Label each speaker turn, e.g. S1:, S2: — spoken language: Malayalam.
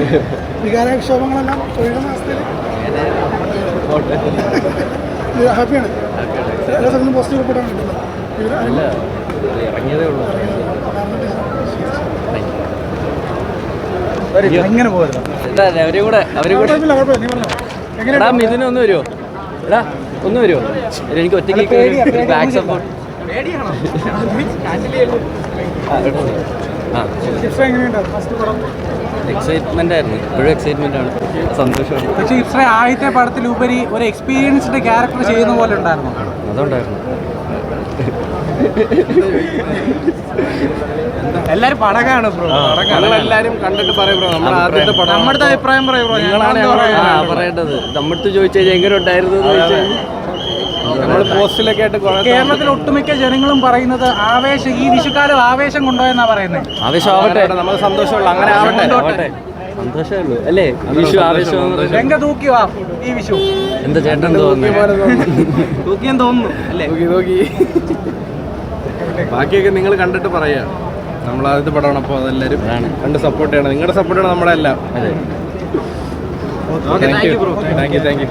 S1: വികാരക്ഷോഭങ്ങളെല്ലാം ഒഴുകുന്ന അവസ്ഥയിൽ? ഹാപ്പിയാണ്. എല്ലാ സ്ഥലത്തും പോസിറ്റീവ് റിപ്പോർട്ടാണ് കിട്ടുന്നത്.
S2: ഇറങ്ങിയതേ ഉള്ളൂ.
S1: എങ്ങനെ
S2: അവരും കൂടെ അവരും കൂടെ. എടാ മിഥുന ഒന്ന് വരുമോ എടാ ഒന്ന് വരുമോ എനിക്ക് ഒറ്റയ്ക്ക് ബാക്ക് സപ്പോർട്ട് ആ
S1: ഇപ്സ
S2: എക്സൈറ്റ്മെന്റ് ആയിരുന്നു. ഇപ്പോഴും എക്സൈറ്റ്മെന്റ് ആണ്. സന്തോഷമാണ്.
S3: പക്ഷേ ഇത്ര ആദ്യത്തെ പടത്തിലുപരി ഒരു എക്സ്പീരിയൻസ്ഡ് ക്യാരക്ടർ ചെയ്യുന്ന പോലെ ഉണ്ടായിരുന്നു.
S2: അതുണ്ടായിരുന്നു.
S3: എല്ലാരും പടകാണ് ബ്രോ
S4: എല്ലാരും കണ്ടിട്ട് പറയും ബ്രോ നമ്മുടെ ആദ്യത്തെ പടം.
S3: നമ്മുടെ അഭിപ്രായം പറയും ബ്രോ
S4: നിങ്ങളാണ്
S2: ആ പറയേണ്ടത്. നമ്മടുത്ത് ചോദിച്ചു കഴിഞ്ഞാൽ എങ്ങനെ ഉണ്ടായിരുന്നു
S3: കേരളത്തിൽ ഒട്ടുമിക്ക ജനങ്ങളും പറയുന്നത് ആവേശം ഈ വിഷുക്കാലം ആവേശം കൊണ്ടുപോയെന്നാ പറയുന്നത്.
S2: ആവേശമാവട്ടെ
S4: നമ്മൾ സന്തോഷമുള്ള. അങ്ങനെ ആവട്ടെ.
S2: ആവട്ടെ. അല്ലേ? വിഷു ആവേശം എന്ന് പറയുന്നത്.
S3: രംഗ തൂക്കിവാ ഈ വിഷു?
S2: എന്താ ചേട്ടൻ തോന്നുന്നു?
S3: തൂക്കിയെന്ന് തോന്നുന്നു അല്ലേ?
S4: നോക്കി നോക്കി ബാക്കിയൊക്കെ നിങ്ങൾ കണ്ടിട്ട് പറയാ നമ്മൾ ആദ്യത്തെ പടമാണ് അപ്പോൾ അതെല്ലാവരും. കണ്ട് സപ്പോർട്ട് ചെയ്യണം. നിങ്ങളുടെ സപ്പോർട്ടാണ് നമ്മളെല്ലാം
S2: അതെ.
S4: Thank you thank you thank you